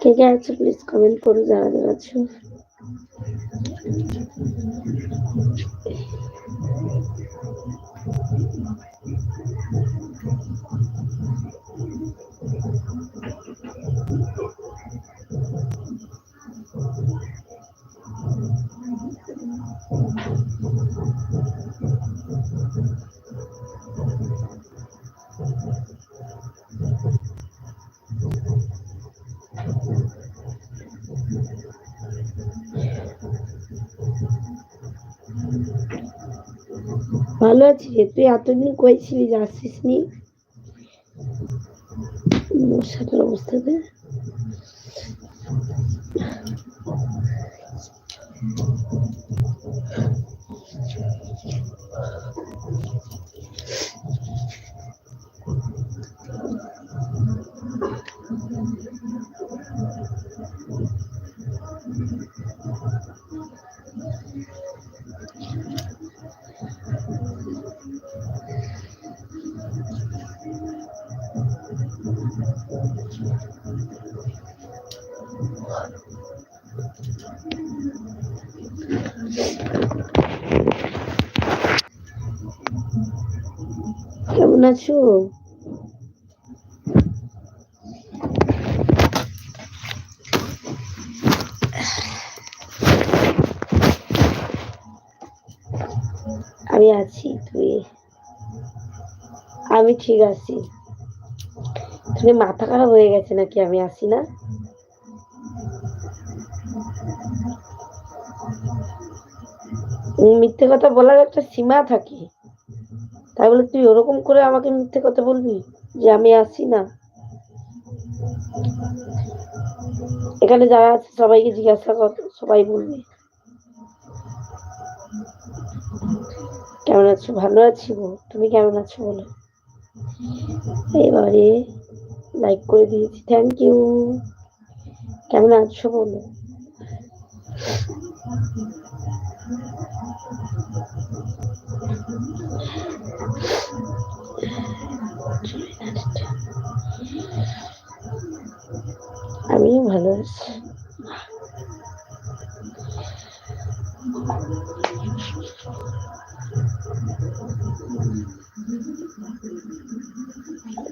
কে কে আছো please comment করো যারা যারা আছো। ভালো আছি তুই এতদিন কই ছিলি? আসছিস নি? মশাটার অবস্থা কেমন আছো আমি আছি তুই আমি ঠিক আছি তুমি মাথা খারাপ হয়ে গেছে নাকি? আমি আসি না? মিথ্যে কথা বলার একটা সীমা থাকে। তাই বলে তুই ওরকম করে আমাকে মিথ্যে কথা বলবি যে আমি আসি না? এখানে যারা আছে সবাইকে জিজ্ঞাসা কর, সবাই বলবে। কেমন আছো? ভালো আছি গো। তুমি কেমন আছো বলো? এবারে লাইক করে দিয়েছি থ্যাংক ইউ কেমন আছো বলো? আমিও ভালো আছি।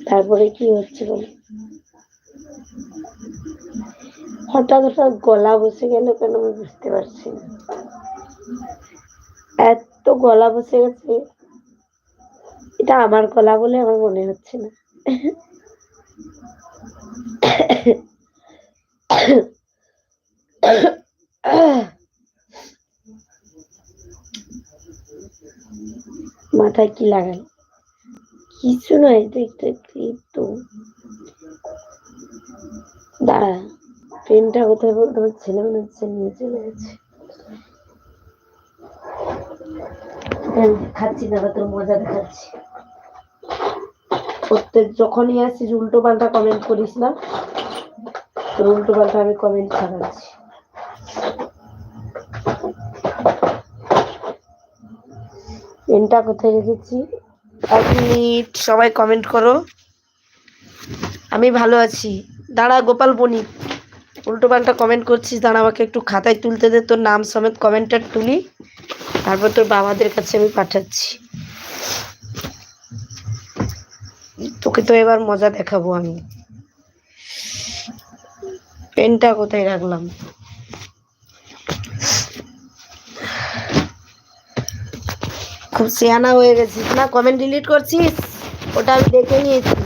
তারপরে কি হচ্ছে বলো? হঠাৎ হঠাৎ গলা বসে গেল কেন আমি বুঝতে পারছি না। এত গলা বসে গেছে, এটা আমার গলা বলে আমার মনে হচ্ছে না। মাথায় কি লাগাল? কিছু নয় তো একটু একটু দাঁড়া, ট্রেনটা কোথায় বলতে আমার ছেলে মনে হচ্ছে নিয়ে চলে গেছে। খাচ্ছি না তোর মজা দেখাচ্ছি। প্রত্যেক যখনই আসিস, উল্টো পাল্টা কমেন্ট করিস না। তোর উল্টো পাল্টা আমি কমেন্ট ছাড়াচ্ছি। পেনটা কোথায় রেখেছি? মিনিট সবাই কমেন্ট করো। আমি ভালো আছি। দাঁড়া, গোপাল বণিক। উল্টো পাল্টা কমেন্ট করছিস, দাঁড়া, আমাকে একটু খাতায় তুলতে দে, তোর নাম সমেত কমেন্টটা তুলি। তারপর তোর বাবাদের কাছে আমি পাঠাচ্ছি। তোকে তো এবার মজা দেখাবো আমি। পেনটা কোথায় রাখলাম? খুব সিয়ানা হয়ে গেছিস না? কমেন্ট ডিলিট করছিস? ওটা আমি দেখে নিয়েছি।